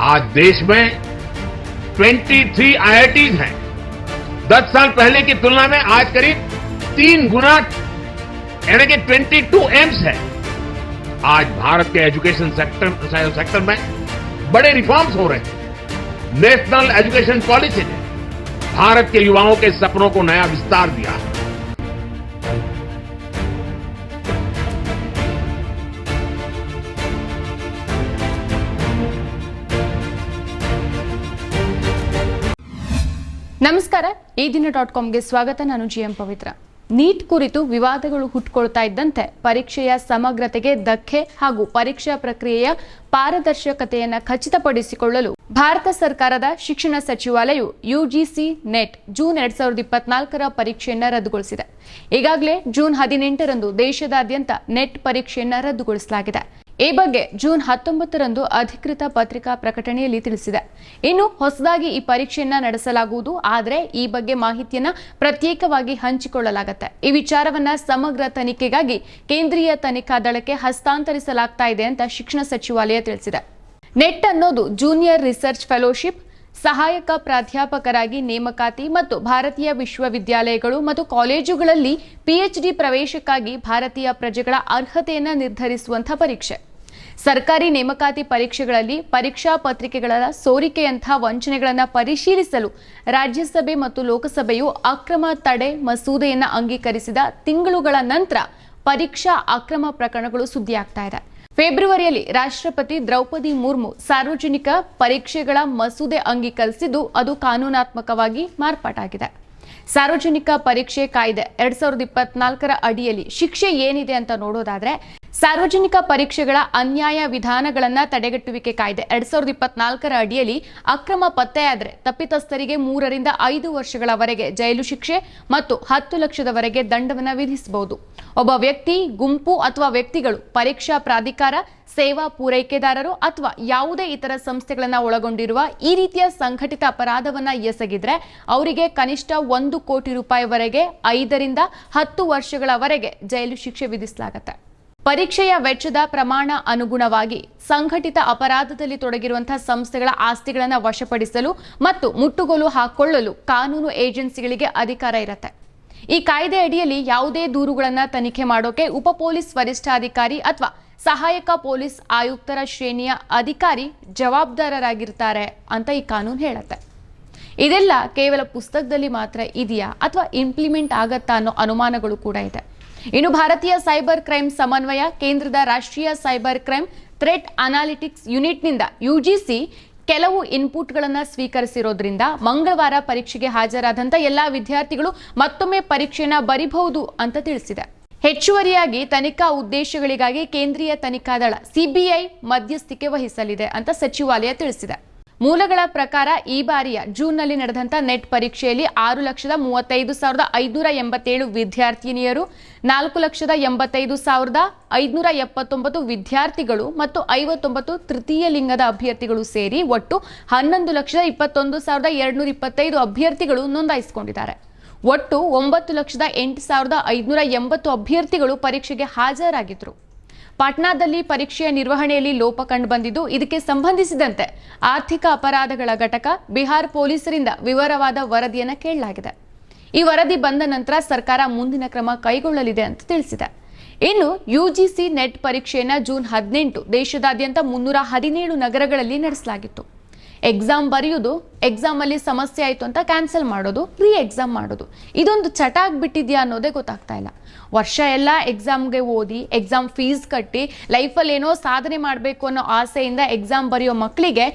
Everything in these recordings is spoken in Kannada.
आज देश में 23 आईआईटीज हैं। 10 साल पहले की तुलना में आज करीब तीन गुना, यानी कि 22 एम्स है। आज भारत के एजुकेशन सेक्टर सेक्टर में बड़े रिफॉर्म्स हो रहे हैं। नेशनल एजुकेशन पॉलिसी ने भारत के युवाओं के सपनों को नया विस्तार दिया है। ನಮಸ್ಕಾರ. ಈ ದಿನ ಡಾಟ್ ಕಾಮ್ಗೆ ಸ್ವಾಗತ. ನಾನು ಜಿಎಂ ಪವಿತ್ರ. ನೀಟ್ ಕುರಿತು ವಿವಾದಗಳು ಹುಟ್ಟುಕೊಳ್ತಾ ಇದ್ದಂತೆ ಪರೀಕ್ಷೆಯ ಸಮಗ್ರತೆಗೆ ಧಕ್ಕೆ ಹಾಗೂ ಪರೀಕ್ಷಾ ಪ್ರಕ್ರಿಯೆಯ ಪಾರದರ್ಶಕತೆಯನ್ನು ಖಚಿತಪಡಿಸಿಕೊಳ್ಳಲು ಭಾರತ ಸರ್ಕಾರದ ಶಿಕ್ಷಣ ಸಚಿವಾಲಯವು ಯುಜಿಸಿ ನೆಟ್ ಜೂನ್ ಎರಡ್ ಸಾವಿರದ ಇಪ್ಪತ್ನಾಲ್ಕರ ಪರೀಕ್ಷೆಯನ್ನ ರದ್ದುಗೊಳಿಸಿದೆ. ಈಗಾಗಲೇ ಜೂನ್ ಹದಿನೆಂಟರಂದು ದೇಶದಾದ್ಯಂತ ನೆಟ್ ಪರೀಕ್ಷೆಯನ್ನ ರದ್ದುಗೊಳಿಸಲಾಗಿದೆ. ಈ ಬಗ್ಗೆ ಜೂನ್ ಹತ್ತೊಂಬತ್ತರಂದು ಅಧಿಕೃತ ಪತ್ರಿಕಾ ಪ್ರಕಟಣೆಯಲ್ಲಿ ತಿಳಿಸಿದೆ. ಇನ್ನು ಹೊಸದಾಗಿ ಈ ಪರೀಕ್ಷೆಯನ್ನ ನಡೆಸಲಾಗುವುದು, ಆದರೆ ಈ ಬಗ್ಗೆ ಮಾಹಿತಿಯನ್ನ ಪ್ರತ್ಯೇಕವಾಗಿ ಹಂಚಿಕೊಳ್ಳಲಾಗುತ್ತೆ. ಈ ವಿಚಾರವನ್ನ ಸಮಗ್ರ ತನಿಖೆಗಾಗಿ ಕೇಂದ್ರೀಯ ತನಿಖಾ ದಳಕ್ಕೆ ಹಸ್ತಾಂತರಿಸಲಾಗ್ತಾ ಇದೆ ಅಂತ ಶಿಕ್ಷಣ ಸಚಿವಾಲಯ ತಿಳಿಸಿದೆ. ನೆಟ್ ಅನ್ನೋದು ಜೂನಿಯರ್ ರಿಸರ್ಚ್ ಫೆಲೋಶಿಪ್ ಸಹಾಯಕ ಪ್ರಾಧ್ಯಾಪಕರಾಗಿ ನೇಮಕಾತಿ ಮತ್ತು ಭಾರತೀಯ ವಿಶ್ವವಿದ್ಯಾಲಯಗಳು ಮತ್ತು ಕಾಲೇಜುಗಳಲ್ಲಿ ಪಿಎಚ್ಡಿ ಪ್ರವೇಶಕ್ಕಾಗಿ ಭಾರತೀಯ ಪ್ರಜೆಗಳ ಅರ್ಹತೆಯನ್ನು ನಿರ್ಧರಿಸುವಂಥ ಪರೀಕ್ಷೆ. ಸರ್ಕಾರಿ ನೇಮಕಾತಿ ಪರೀಕ್ಷೆಗಳಲ್ಲಿ ಪರೀಕ್ಷಾ ಪತ್ರಿಕೆಗಳ ಸೋರಿಕೆಯಂತಹ ವಂಚನೆಗಳನ್ನು ಪರಿಶೀಲಿಸಲು ರಾಜ್ಯಸಭೆ ಮತ್ತು ಲೋಕಸಭೆಯು ಅಕ್ರಮ ತಡೆ ಮಸೂದೆಯನ್ನು ಅಂಗೀಕರಿಸಿದ ತಿಂಗಳುಗಳ ನಂತರ ಪರೀಕ್ಷಾ ಅಕ್ರಮ ಪ್ರಕರಣಗಳು ಸುದ್ದಿಯಾಗ್ತಾ ಇದೆ. ಫೆಬ್ರವರಿಯಲ್ಲಿ ರಾಷ್ಟ್ರಪತಿ ದ್ರೌಪದಿ ಮುರ್ಮು ಸಾರ್ವಜನಿಕ ಪರೀಕ್ಷೆಗಳ ಮಸೂದೆ ಅಂಗೀಕರಿಸಿದ್ದು ಅದು ಕಾನೂನಾತ್ಮಕವಾಗಿ ಮಾರ್ಪಾಟಾಗಿದೆ. ಸಾರ್ವಜನಿಕ ಪರೀಕ್ಷೆ ಕಾಯ್ದೆ ಎರಡ್ ಸಾವಿರದ ಇಪ್ಪತ್ನಾಲ್ಕರ ಅಡಿಯಲ್ಲಿ ಶಿಕ್ಷೆ ಏನಿದೆ ಅಂತ ನೋಡೋದಾದ್ರೆ ಸಾರ್ವಜನಿಕ ಪರೀಕ್ಷೆಗಳ ಅನ್ಯಾಯ ವಿಧಾನಗಳನ್ನು ತಡೆಗಟ್ಟುವಿಕೆ ಕಾಯ್ದೆ. ಎರಡ್ ಸಾವಿರದ ಇಪ್ಪತ್ನಾಲ್ಕರ ಅಡಿಯಲ್ಲಿ ಅಕ್ರಮ ಪತ್ತೆಯಾದರೆ ತಪ್ಪಿತಸ್ಥರಿಗೆ ಮೂರರಿಂದ ಐದು ವರ್ಷಗಳವರೆಗೆ ಜೈಲು ಶಿಕ್ಷೆ ಮತ್ತು ಹತ್ತು ಲಕ್ಷದವರೆಗೆ ದಂಡವನ್ನು ವಿಧಿಸಬಹುದು. ಒಬ್ಬ ವ್ಯಕ್ತಿ, ಗುಂಪು ಅಥವಾ ವ್ಯಕ್ತಿಗಳು ಪರೀಕ್ಷಾ ಪ್ರಾಧಿಕಾರ, ಸೇವಾ ಪೂರೈಕೆದಾರರು ಅಥವಾ ಯಾವುದೇ ಇತರ ಸಂಸ್ಥೆಗಳನ್ನು ಒಳಗೊಂಡಿರುವ ಈ ರೀತಿಯ ಸಂಘಟಿತ ಅಪರಾಧವನ್ನ ಎಸಗಿದ್ರೆ ಅವರಿಗೆ ಕನಿಷ್ಠ ಒಂದು ಕೋಟಿ ರೂಪಾಯಿವರೆಗೆ ಐದರಿಂದ ಹತ್ತು ವರ್ಷಗಳವರೆಗೆ ಜೈಲು ಶಿಕ್ಷೆ ವಿಧಿಸಲಾಗುತ್ತೆ. ಪರೀಕ್ಷೆಯ ವೆಚ್ಚದ ಪ್ರಮಾಣ ಅನುಗುಣವಾಗಿ ಸಂಘಟಿತ ಅಪರಾಧದಲ್ಲಿ ತೊಡಗಿರುವಂತಹ ಸಂಸ್ಥೆಗಳ ಆಸ್ತಿಗಳನ್ನು ವಶಪಡಿಸಲು ಮತ್ತು ಮುಟ್ಟುಗೋಲು ಹಾಕಿಕೊಳ್ಳಲು ಕಾನೂನು ಏಜೆನ್ಸಿಗಳಿಗೆ ಅಧಿಕಾರ ಇರುತ್ತೆ. ಈ ಕಾಯ್ದೆ ಅಡಿಯಲ್ಲಿ ಯಾವುದೇ ದೂರುಗಳನ್ನು ತನಿಖೆ ಮಾಡೋಕೆ ಉಪ ಪೊಲೀಸ್ ವರಿಷ್ಠಾಧಿಕಾರಿ ಅಥವಾ ಸಹಾಯಕ ಪೊಲೀಸ್ ಆಯುಕ್ತರ ಶ್ರೇಣಿಯ ಅಧಿಕಾರಿ ಜವಾಬ್ದಾರರಾಗಿರ್ತಾರೆ ಅಂತ ಈ ಕಾನೂನು ಹೇಳುತ್ತೆ. ಇದೆಲ್ಲ ಕೇವಲ ಪುಸ್ತಕದಲ್ಲಿ ಮಾತ್ರ ಇದೆಯಾ ಅಥವಾ ಇಂಪ್ಲಿಮೆಂಟ್ ಆಗತ್ತಾ ಅನ್ನೋ ಅನುಮಾನಗಳು ಕೂಡ ಇದೆ. ಇನ್ನು ಭಾರತೀಯ ಸೈಬರ್ ಕ್ರೈಮ್ ಸಮನ್ವಯ, ಕೇಂದ್ರದ ರಾಷ್ಟ್ರೀಯ ಸೈಬರ್ ಕ್ರೈಮ್ ಥ್ರೆಟ್ ಅನಾಲಿಟಿಕ್ಸ್ ಯೂನಿಟ್ನಿಂದ ಯುಜಿಸಿ ಕೆಲವು ಇನ್ಪುಟ್ಗಳನ್ನು ಸ್ವೀಕರಿಸಿರೋದ್ರಿಂದ ಮಂಗಳವಾರ ಪರೀಕ್ಷೆಗೆ ಹಾಜರಾದಂಥ ಎಲ್ಲ ವಿದ್ಯಾರ್ಥಿಗಳು ಮತ್ತೊಮ್ಮೆ ಪರೀಕ್ಷೆನ ಬರಿಬಹುದು ಅಂತ ತಿಳಿಸಿದೆ. ಹೆಚ್ಚುವರಿಯಾಗಿ ತನಿಖಾ ಉದ್ದೇಶಗಳಿಗಾಗಿ ಕೇಂದ್ರೀಯ ತನಿಖಾ ದಳ, ಸಿಬಿಐ ಮಧ್ಯಸ್ಥಿಕೆ ವಹಿಸಲಿದೆ ಅಂತ ಸಚಿವಾಲಯ ತಿಳಿಸಿದೆ. ಮೂಲಗಳ ಪ್ರಕಾರ ಈ ಬಾರಿಯ ಜೂನ್ನಲ್ಲಿ ನಡೆದಂಥ ನೆಟ್ ಪರೀಕ್ಷೆಯಲ್ಲಿ ಆರು ಲಕ್ಷದ ಮೂವತ್ತೈದು ಸಾವಿರದ ಐದುನೂರ ಎಂಬತ್ತೇಳು ವಿದ್ಯಾರ್ಥಿನಿಯರು, ನಾಲ್ಕು ಲಕ್ಷದ ಎಂಬತ್ತೈದು ಸಾವಿರದ ಐದುನೂರ ಎಪ್ಪತ್ತೊಂಬತ್ತು ವಿದ್ಯಾರ್ಥಿಗಳು ಮತ್ತು ಐವತ್ತೊಂಬತ್ತು ತೃತೀಯ ಲಿಂಗದ ಅಭ್ಯರ್ಥಿಗಳು ಸೇರಿ ಒಟ್ಟು ಹನ್ನೊಂದು ಲಕ್ಷದ ಇಪ್ಪತ್ತೊಂದು ಸಾವಿರದ ಎರಡುನೂರ ಇಪ್ಪತ್ತೈದು ಅಭ್ಯರ್ಥಿಗಳು ನೋಂದಾಯಿಸಿಕೊಂಡಿದ್ದಾರೆ. ಒಟ್ಟು ಒಂಬತ್ತು ಲಕ್ಷದ ಎಂಟು ಸಾವಿರದ ಐದುನೂರ ಎಂಬತ್ತು ಅಭ್ಯರ್ಥಿಗಳು ಪರೀಕ್ಷೆಗೆ ಹಾಜರಾಗಿದ್ದರು. ಪಾಟ್ನಾದಲ್ಲಿ ಪರೀಕ್ಷೆಯ ನಿರ್ವಹಣೆಯಲ್ಲಿ ಲೋಪ ಕಂಡುಬಂದಿದ್ದು ಇದಕ್ಕೆ ಸಂಬಂಧಿಸಿದಂತೆ ಆರ್ಥಿಕ ಅಪರಾಧಗಳ ಘಟಕ ಬಿಹಾರ್ ಪೊಲೀಸರಿಂದ ವಿವರವಾದ ವರದಿಯನ್ನು ಕೇಳಲಾಗಿದೆ. ಈ ವರದಿ ಬಂದ ನಂತರ ಸರ್ಕಾರ ಮುಂದಿನ ಕ್ರಮ ಕೈಗೊಳ್ಳಲಿದೆ ಅಂತ ತಿಳಿಸಿದೆ. ಇನ್ನು ಯುಜಿಸಿ ನೆಟ್ ಪರೀಕ್ಷೆಯನ್ನು ಜೂನ್ ಹದಿನೆಂಟು ದೇಶದಾದ್ಯಂತ ಮುನ್ನೂರ ಹದಿನೇಳು ನಗರಗಳಲ್ಲಿ ನಡೆಸಲಾಗಿತ್ತು. ಎಕ್ಸಾಮ್ ಬರೆಯೋದು ಎಕ್ಸಾಮಲ್ಲಿ ಸಮಸ್ಯೆ ಆಯಿತು ಅಂತ ಕ್ಯಾನ್ಸಲ್ ಮಾಡೋದು ರೀ ಎಕ್ಸಾಮ್ ಮಾಡೋದು. ಇದೊಂದು ಚಟ ಆಗಿಬಿಟ್ಟಿದ್ಯಾ ಅನ್ನೋದೇ ಗೊತ್ತಾಗ್ತಾ ಇಲ್ಲ. ವರ್ಷ ಎಲ್ಲ ಎಕ್ಸಾಮ್ಗೆ ಓದಿ ಎಕ್ಸಾಮ್ ಫೀಸ್ ಕಟ್ಟಿ ಲೈಫಲ್ಲಿ ಏನೋ ಸಾಧನೆ ಮಾಡಬೇಕು ಅನ್ನೋ ಆಸೆಯಿಂದ ಎಕ್ಸಾಮ್ ಬರೆಯೋ ಮಕ್ಕಳಿಗೆ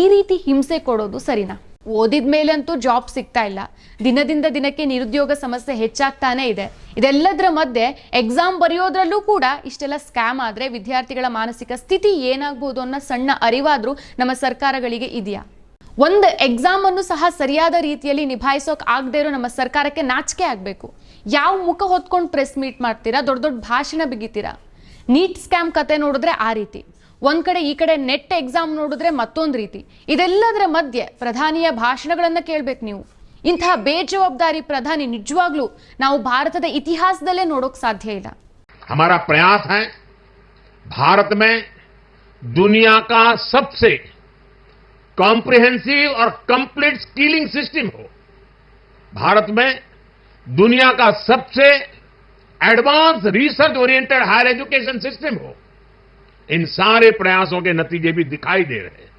ಈ ರೀತಿ ಹಿಂಸೆ ಕೊಡೋದು ಸರಿನಾ? ಓದಿದ ಮೇಲಂತೂ ಜಾಬ್ ಸಿಗ್ತಾ ಇಲ್ಲ. ದಿನದಿಂದ ದಿನಕ್ಕೆ ನಿರುದ್ಯೋಗ ಸಮಸ್ಯೆ ಹೆಚ್ಚಾಗ್ತಾನೆ ಇದೆ. ಇದೆಲ್ಲದರ ಮಧ್ಯೆ ಎಕ್ಸಾಮ್ ಬರೆಯೋದ್ರಲ್ಲೂ ಕೂಡ ಇಷ್ಟೆಲ್ಲ ಸ್ಕ್ಯಾಮ್ ಆದರೆ ವಿದ್ಯಾರ್ಥಿಗಳ ಮಾನಸಿಕ ಸ್ಥಿತಿ ಏನಾಗ್ಬೋದು ಅನ್ನೋ ಸಣ್ಣ ಅರಿವಾದರೂ ನಮ್ಮ ಸರ್ಕಾರಗಳಿಗೆ ಇದೆಯಾ? ಒಂದು ಎಕ್ಸಾಮ್ ಅನ್ನು ಸಹ ಸರಿಯಾದ ರೀತಿಯಲ್ಲಿ ನಿಭಾಯಿಸೋಕೆ ಆಗದೆ ಇರೋ ನಮ್ಮ ಸರ್ಕಾರಕ್ಕೆ ನಾಚಿಕೆ ಆಗಬೇಕು. ಯಾವ ಮುಖ ಹೊತ್ಕೊಂಡು ಪ್ರೆಸ್ ಮೀಟ್ ಮಾಡ್ತೀರಾ? ದೊಡ್ಡ ದೊಡ್ಡ ಭಾಷಣ ಬಿಗಿತೀರಾ? ನೀಟ್ ಸ್ಕ್ಯಾಮ್ ಕತೆ ನೋಡಿದ್ರೆ ಆ ರೀತಿ. ಒಂದ್ ಕಡೆ ಈ ಕಡೆ ನೆಟ್ ಎಕ್ಸಾಮ್ ನೋಡಿದ್ರೆ ಮತ್ತೊಂದು ರೀತಿ ಇದೆಲ್ಲದರ ಮಧ್ಯೆ ಪ್ರಧಾನಿಯ ಭಾಷಣಗಳನ್ನ ಕೇಳ್ಬೇಕು ನೀವು ಇಂತಹ ಬೇಜವಾಬ್ದಾರಿ ಪ್ರಧಾನಿ ನಿಜವಾಗ್ಲೂ ನಾವು ಭಾರತದ ಇತಿಹಾಸದಲ್ಲೇ ನೋಡೋಕ್ ಸಾಧ್ಯ ಇಲ್ಲ हमारा प्रयास है भारत में दुनिया का सबसे कॉम्प्रिहेंसिव और कंप्लीट स्किलिंग सिस्टम हो भारत में दुनिया का सबसे advance research oriented higher education system हो इन सारे प्रयासों के नतीजे भी दिखाई दे रहे हैं।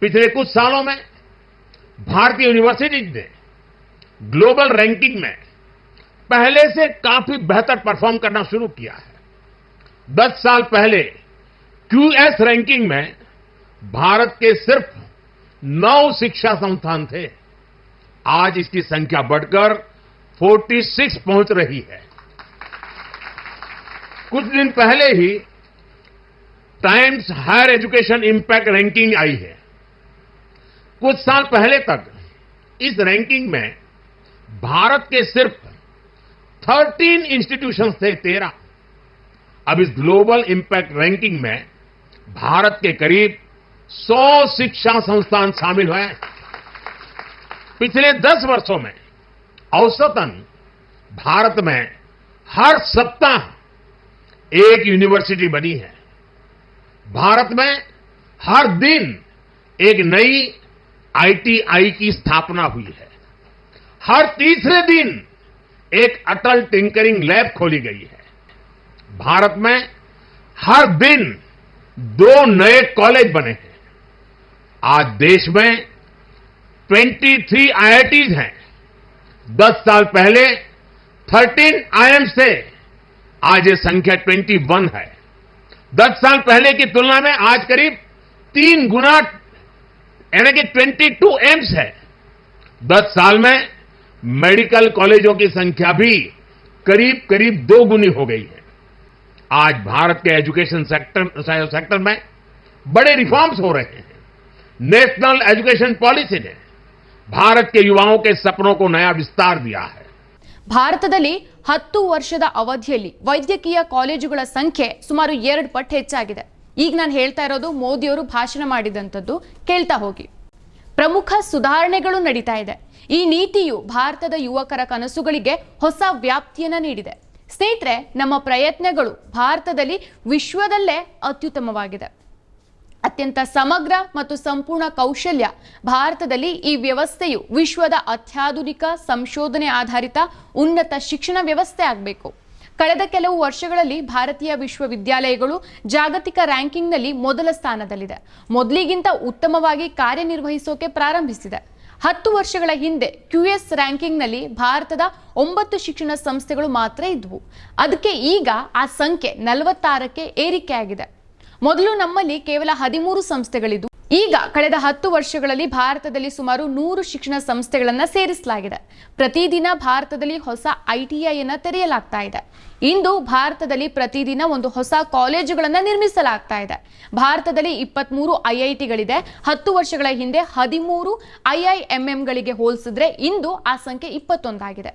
पिछले कुछ सालों में भारतीय यूनिवर्सिटीज ने ग्लोबल रैंकिंग में पहले से काफ़ी बेहतर परफॉर्म करना शुरू किया है। दस साल पहले क्यूएस रैंकिंग में भारत के सिर्फ़ नौ शिक्षा संस्थान थे। आज इसकी संख्या बढ़कर 46 पहुँच रही है। कुछ दिन पहले ही Times Higher Education impact ranking आई है। कुछ साल पहले तक इस रैंकिंग में भारत के सिर्फ़ 13 इंस्टीट्यूशंस थे तेरह। अब इस ग्लोबल इंपैक्ट रैंकिंग में भारत के करीब 100 शिक्षा संस्थान शामिल हुए पिछले 10 वर्षों में औसतन भारत में हर सप्ताह एक यूनिवर्सिटी बनी है। भारत में हर दिन एक नई आईटीआई की स्थापना हुई है। हर तीसरे दिन एक अटल टिंकरिंग लैब खोली गई है। भारत में हर दिन दो नए कॉलेज बने हैं। आज देश में 23 आईआईटीज हैं। 10 साल पहले 13 आईएम से आज ये संख्या 21 है। 10 साल पहले की तुलना में आज करीब तीन गुना, यानी कि 22 एम्स है। 10 साल में मेडिकल कॉलेजों की संख्या भी करीब करीब दो गुनी हो गई है। आज भारत के एजुकेशन सेक्टर सेक्टर में बड़े रिफॉर्म्स हो रहे हैं। नेशनल एजुकेशन पॉलिसी ने भारत के युवाओं के सपनों को नया विस्तार दिया है। ಭಾರತದಲ್ಲಿ ಹತ್ತು ವರ್ಷದ ಅವಧಿಯಲ್ಲಿ ವೈದ್ಯಕೀಯ ಕಾಲೇಜುಗಳ ಸಂಖ್ಯೆ ಸುಮಾರು ಎರಡು ಪಟ್ಟು ಹೆಚ್ಚಾಗಿದೆ. ಈಗ ನಾನು ಹೇಳ್ತಾ ಇರೋದು ಮೋದಿಯವರು ಭಾಷಣ ಮಾಡಿದಂಥದ್ದು ಕೇಳ್ತಾ ಹೋಗಿ. ಪ್ರಮುಖ ಸುಧಾರಣೆಗಳು ನಡೀತಾ ಇದೆ. ಈ ನೀತಿಯು ಭಾರತದ ಯುವಕರ ಕನಸುಗಳಿಗೆ ಹೊಸ ವ್ಯಾಪ್ತಿಯನ್ನ ನೀಡಿದೆ. ಸ್ನೇಹಿತರೆ, ನಮ್ಮ ಪ್ರಯತ್ನಗಳು ಭಾರತದಲ್ಲಿ ವಿಶ್ವದಲ್ಲೇ ಅತ್ಯುತ್ತಮವಾಗಿದೆ. ಅತ್ಯಂತ ಸಮಗ್ರ ಮತ್ತು ಸಂಪೂರ್ಣ ಕೌಶಲ್ಯ. ಭಾರತದಲ್ಲಿ ಈ ವ್ಯವಸ್ಥೆಯು ವಿಶ್ವದ ಅತ್ಯಾಧುನಿಕ ಸಂಶೋಧನೆ ಆಧಾರಿತ ಉನ್ನತ ಶಿಕ್ಷಣ ವ್ಯವಸ್ಥೆ ಆಗಬೇಕು. ಕಳೆದ ಕೆಲವು ವರ್ಷಗಳಲ್ಲಿ ಭಾರತೀಯ ವಿಶ್ವವಿದ್ಯಾಲಯಗಳು ಜಾಗತಿಕ ರ್ಯಾಂಕಿಂಗ್ನಲ್ಲಿ ಮೊದಲ ಸ್ಥಾನದಲ್ಲಿದೆ. ಮೊದಲಿಗಿಂತ ಉತ್ತಮವಾಗಿ ಕಾರ್ಯನಿರ್ವಹಿಸೋಕೆ ಪ್ರಾರಂಭಿಸಿದೆ. ಹತ್ತು ವರ್ಷಗಳ ಹಿಂದೆ ಕ್ಯೂಎಸ್ ರ್ಯಾಂಕಿಂಗ್ನಲ್ಲಿ ಭಾರತದ ಒಂಬತ್ತು ಶಿಕ್ಷಣ ಸಂಸ್ಥೆಗಳು ಮಾತ್ರ ಇದ್ವು. ಅದಕ್ಕೆ ಈಗ ಆ ಸಂಖ್ಯೆ ನಲವತ್ತಾರಕ್ಕೆ ಏರಿಕೆಯಾಗಿದೆ. ಮೊದಲು ನಮ್ಮಲ್ಲಿ ಕೇವಲ ಹದಿಮೂರು ಸಂಸ್ಥೆಗಳಿದ್ದು, ಈಗ ಕಳೆದ ಹತ್ತು ವರ್ಷಗಳಲ್ಲಿ ಭಾರತದಲ್ಲಿ ಸುಮಾರು ನೂರು ಶಿಕ್ಷಣ ಸಂಸ್ಥೆಗಳನ್ನ ಸೇರಿಸಲಾಗಿದೆ. ಪ್ರತಿದಿನ ಭಾರತದಲ್ಲಿ ಹೊಸ ಐಟಿಐ ಅನ್ನ ತೆರೆಯಲಾಗ್ತಾ ಇದೆ. ಇಂದು ಭಾರತದಲ್ಲಿ ಪ್ರತಿದಿನ ಒಂದು ಹೊಸ ಕಾಲೇಜುಗಳನ್ನ ನಿರ್ಮಿಸಲಾಗ್ತಾ ಇದೆ ಭಾರತದಲ್ಲಿ ಇಪ್ಪತ್ಮೂರು ಐಐಟಿಗಳಿದೆ ಹತ್ತು ವರ್ಷಗಳ ಹಿಂದೆ ಹದಿಮೂರು ಐಐಎಂಎಂಗಳಿಗೆ ಹೋಲಿಸಿದ್ರೆ ಇಂದು ಆ ಸಂಖ್ಯೆ ಇಪ್ಪತ್ತೊಂದಾಗಿದೆ.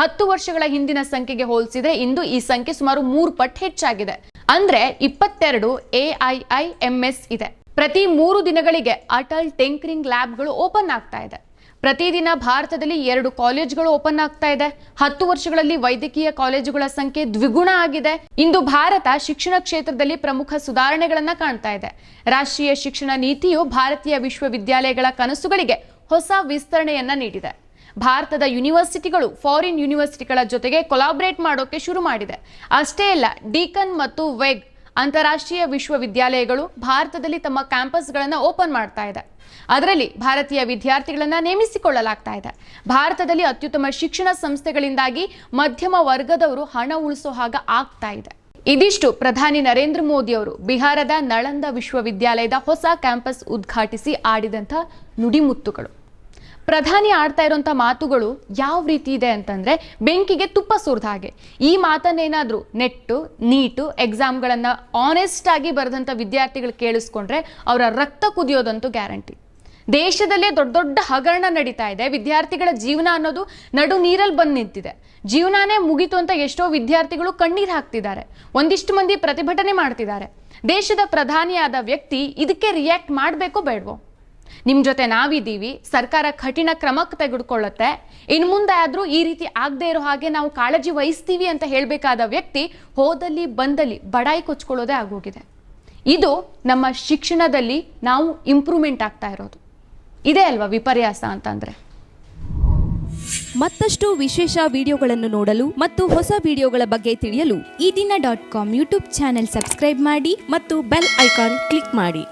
ಹತ್ತು ವರ್ಷಗಳ ಹಿಂದಿನ ಸಂಖ್ಯೆಗೆ ಹೋಲಿಸಿದ್ರೆ ಇಂದು ಈ ಸಂಖ್ಯೆ ಸುಮಾರು ಮೂರು ಪಟ್ಟು ಹೆಚ್ಚಾಗಿದೆ. ಅಂದ್ರೆ ಇಪ್ಪತ್ತೆರಡು ಎಐಐಎಂಎಸ್ ಇದೆ. ಪ್ರತಿ ಮೂರು ದಿನಗಳಿಗೆ ಅಟಲ್ ಟೆಂಕರಿಂಗ್ ಲ್ಯಾಬ್ಗಳು ಓಪನ್ ಆಗ್ತಾ ಇದೆ. ಪ್ರತಿದಿನ ಭಾರತದಲ್ಲಿ ಎರಡು ಕಾಲೇಜುಗಳು ಓಪನ್ ಆಗ್ತಾ ಇದೆ. ಹತ್ತು ವರ್ಷಗಳಲ್ಲಿ ವೈದ್ಯಕೀಯ ಕಾಲೇಜುಗಳ ಸಂಖ್ಯೆ ದ್ವಿಗುಣ ಆಗಿದೆ. ಇಂದು ಭಾರತ ಶಿಕ್ಷಣ ಕ್ಷೇತ್ರದಲ್ಲಿ ಪ್ರಮುಖ ಸುಧಾರಣೆಗಳನ್ನ ಕಾಣ್ತಾ ಇದೆ. ರಾಷ್ಟ್ರೀಯ ಶಿಕ್ಷಣ ನೀತಿಯು ಭಾರತೀಯ ವಿಶ್ವವಿದ್ಯಾಲಯಗಳ ಕನಸುಗಳಿಗೆ ಹೊಸ ವಿಸ್ತರಣೆಯನ್ನ ನೀಡಿದೆ. ಭಾರತದ ಯೂನಿವರ್ಸಿಟಿಗಳು ಫಾರಿನ್ ಯೂನಿವರ್ಸಿಟಿಗಳ ಜೊತೆಗೆ ಕೊಲಾಬರೇಟ್ ಮಾಡೋಕೆ ಶುರು ಮಾಡಿದೆ. ಅಷ್ಟೇ ಅಲ್ಲ ಡೀಕನ್ ಮತ್ತು ವೆಗ್ ಅಂತಾರಾಷ್ಟ್ರೀಯ ವಿಶ್ವವಿದ್ಯಾಲಯಗಳು ಭಾರತದಲ್ಲಿ ತಮ್ಮ ಕ್ಯಾಂಪಸ್ಗಳನ್ನು ಓಪನ್ ಮಾಡ್ತಾ ಇದೆ. ಅದರಲ್ಲಿ ಭಾರತೀಯ ವಿದ್ಯಾರ್ಥಿಗಳನ್ನು ನೇಮಿಸಿಕೊಳ್ಳಲಾಗ್ತಾ ಇದೆ. ಭಾರತದಲ್ಲಿ ಅತ್ಯುತ್ತಮ ಶಿಕ್ಷಣ ಸಂಸ್ಥೆಗಳಿಂದಾಗಿ ಮಧ್ಯಮ ವರ್ಗದವರು ಹಣ ಉಳಿಸೋ ಹಾಗ ಆಗ್ತಾ ಇದೆ. ಇದಿಷ್ಟು ಪ್ರಧಾನಿ ನರೇಂದ್ರ ಮೋದಿ ಅವರು ಬಿಹಾರದ ನಳಂದ ವಿಶ್ವವಿದ್ಯಾಲಯದ ಹೊಸ ಕ್ಯಾಂಪಸ್ ಉದ್ಘಾಟಿಸಿ ಆಡಿದಂಥ ನುಡಿಮುತ್ತುಗಳು. ಪ್ರಧಾನಿ ಆಡ್ತಾ ಇರೋಂಥ ಮಾತುಗಳು ಯಾವ ರೀತಿ ಇದೆ ಅಂತಂದ್ರೆ ಬೆಂಕಿಗೆ ತುಪ್ಪ ಸುರಿದ ಹಾಗೆ. ಈ ಮಾತನ್ನೇನಾದರೂ ನೆಟ್ಟು, ನೀಟು ಎಕ್ಸಾಮ್ಗಳನ್ನು ಆನೆಸ್ಟ್ ಆಗಿ ಬರೆದಂತ ವಿದ್ಯಾರ್ಥಿಗಳು ಕೇಳಿಸ್ಕೊಂಡ್ರೆ ಅವರ ರಕ್ತ ಕುದಿಯೋದಂತೂ ಗ್ಯಾರಂಟಿ ದೇಶದಲ್ಲೇ ದೊಡ್ಡ ದೊಡ್ಡ ಹಗರಣ ನಡೀತಾ ಇದೆ. ವಿದ್ಯಾರ್ಥಿಗಳ ಜೀವನ ಅನ್ನೋದು ನಡು ನೀರಲ್ಲಿ ಬಂದು ನಿಂತಿದೆ. ಜೀವನಾನೇ ಮುಗಿತು ಅಂತ ಎಷ್ಟೋ ವಿದ್ಯಾರ್ಥಿಗಳು ಕಣ್ಣೀರು ಹಾಕ್ತಿದ್ದಾರೆ. ಒಂದಿಷ್ಟು ಮಂದಿ ಪ್ರತಿಭಟನೆ ಮಾಡ್ತಿದ್ದಾರೆ. ದೇಶದ ಪ್ರಧಾನಿಯಾದ ವ್ಯಕ್ತಿ ಇದಕ್ಕೆ ರಿಯಾಕ್ಟ್ ಮಾಡಬೇಕೋ ಬೇಡವೋ? ನಿಮ್ ಜೊತೆ ನಾವಿದ್ದೀವಿ, ಸರ್ಕಾರ ಕಠಿಣ ಕ್ರಮ ತೆಗೆದುಕೊಳ್ಳುತ್ತೆ. ಇನ್ನು ಮುಂದೆ ಆದ್ರೂ ಈ ರೀತಿ ಆಗದೆ ಇರೋ ಹಾಗೆ ನಾವು ಕಾಳಜಿ ವಹಿಸ್ತೀವಿ ಅಂತ ಹೇಳಬೇಕಾದ ವ್ಯಕ್ತಿ ಹೋದಲ್ಲಿ ಬಂದಲ್ಲಿ ಬಡಾಯಿ ಕೊಚ್ಕೊಳ್ಳೋದೇ ಆಗೋಗಿದೆ. ಇದು ನಮ್ಮ ಶಿಕ್ಷಣದಲ್ಲಿ ನಾವು ಇಂಪ್ರೂವ್ಮೆಂಟ್ ಆಗ್ತಾ ಇರೋದು. ಇದೇ ಅಲ್ವಾ ವಿಪರ್ಯಾಸ ಅಂತಂದರೆ? ಮತ್ತಷ್ಟು ವಿಶೇಷ ವಿಡಿಯೋಗಳನ್ನು ನೋಡಲು ಮತ್ತು ಹೊಸ ವಿಡಿಯೋಗಳ ಬಗ್ಗೆ ತಿಳಿಯಲು ಈ ದಿನ dot com YouTube channel subscribe ಮಾಡಿ ಮತ್ತು ಬೆಲ್ ಐಕಾನ್ ಕ್ಲಿಕ್ ಮಾಡಿ.